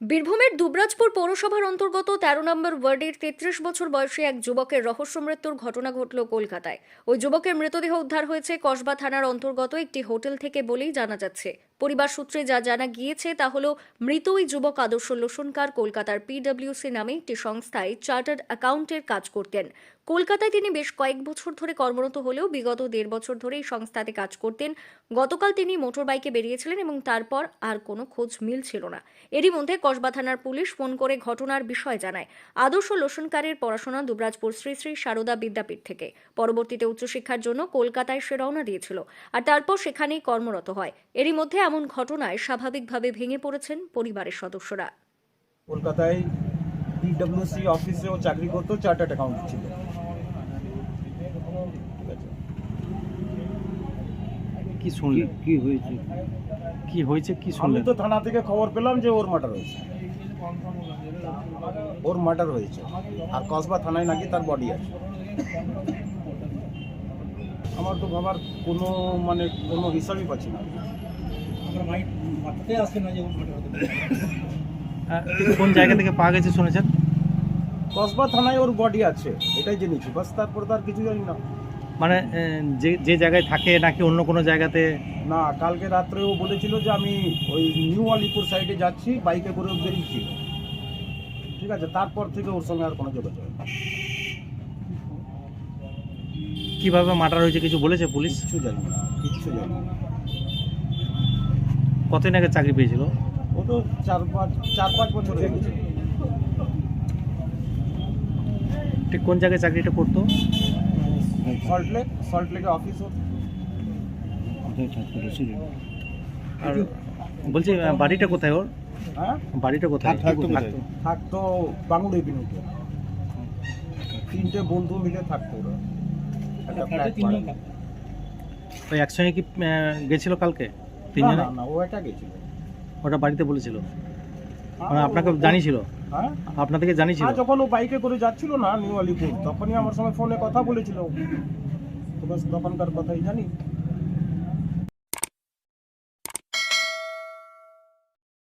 বীরভূমের দুবরাজপুর পৌরসভার অন্তর্গত তেরো নম্বর ওয়ার্ডের তেত্রিশ বছর বয়সী এক যুবকের রহস্য মৃত্যুর ঘটনা ঘটল কলকাতায়। ওই যুবকের মৃতদেহ উদ্ধার হয়েছে কসবা থানার অন্তর্গত একটি হোটেল থেকে বলেই জানা যাচ্ছে। পরিবার সূত্রে যা জানা গিয়েছে তা হল, মৃত ওই যুবক আদর্শ লোসনকার কলকাতার পিডব্লিউসি নামে একটি সংস্থায় চার্টার্ড অ্যাকাউন্টের কাজ করতেন। কলকাতায় তিনি বেশ কয়েক বছর ধরে কর্মরত হলেও বিগত দেড় বছর ধরে এই সংস্থাতে কাজ করতেন। গতকাল তিনি মোটর বাইকে বেরিয়েছিলেন এবং তারপর আর কোনো খোঁজ মিলছিল না। এরই মধ্যে কসবা থানার পুলিশ ফোন করে ঘটনার বিষয় জানায়। আদর্শ লোসনকারের পড়াশোনা দুবরাজপুর শ্রী শ্রী সারদা বিদ্যাপীঠ থেকে। পরবর্তীতে উচ্চশিক্ষার জন্য কলকাতায় সে রওনা দিয়েছিল। আর তারপর সেখানেই কর্মরত হয়। এরই মধ্যে এমন ঘটনায় স্বাভাবিকভাবে ভেঙে পড়েছেন পরিবারের সদস্যরা। কলকাতায় পিডব্লিউসি অফিসেও চাকরি করতো চার্টার্ড অ্যাকাউন্ট ছিল। কি শুনলেন? কি হয়েছে? কি হয়েছে? কি আমি শুনলেন তো থানা থেকে খবর পেলাম যে ওর মার্ডার হয়েছে। ওর মার্ডার হয়েছে। আর কসবা থানায় নাকি তার বডি আছে। আমার তো ভাবার কোনো মানে কোনো হিসাবই পাচ্ছি না। আহ, কোন জায়গা থেকে পাওয়া গেছে শুনেছেন? কসবা থানায় ওর বডি আছে এটাই জেনেছি। বাস তারপর তার কিছু জানি না। মানে যে যে জায়গায় থাকে নাকি অন্য কোনো জায়গাতে? না কালকে রাত্রে ও বলেছিল যে আমি ওই নিউ আলিপুর সাইডে যাচ্ছি বাইকে করে ও বেরিয়েছিল। ঠিক আছে তারপর থেকে ওর সঙ্গে আর কোনো যোগাযোগ নেই। কীভাবে মার্ডার হয়েছে কিছু বলেছে পুলিশ? কিচ্ছু জানি না কিচ্ছু জানি না। কতদিন আগে চাকরি পেয়েছিল? ও তো চার পাঁচ চার পাঁচ বছর হয়ে গেছে। ঠিক কোন জায়গায় চাকরিটা করতো? সল্টলেক সল্টলেকে অফিস ওর আর বলছি বাড়িটা কোথায় ওর? হ্যাঁ? বাড়িটা কোথায়? থাকতো তিনটে বন্ধু মিলে থাকতো ওরা। ওই একসঙ্গে কি গেছিল কালকে? তিনজনে না না ও একা গেছিল। ওটা বাড়িতে বলেছিল। মানে আপনাকে জানিয়েছিল? হ্যাঁ? আপনাদেরকে জানিয়েছিল? হ্যাঁ যখন ও বাইকে করে যাচ্ছিল না নিউ আলিপুর তখনই আমার সঙ্গে ফোনে কথা বলেছিল তো বাস তখনকার কথাই জানি।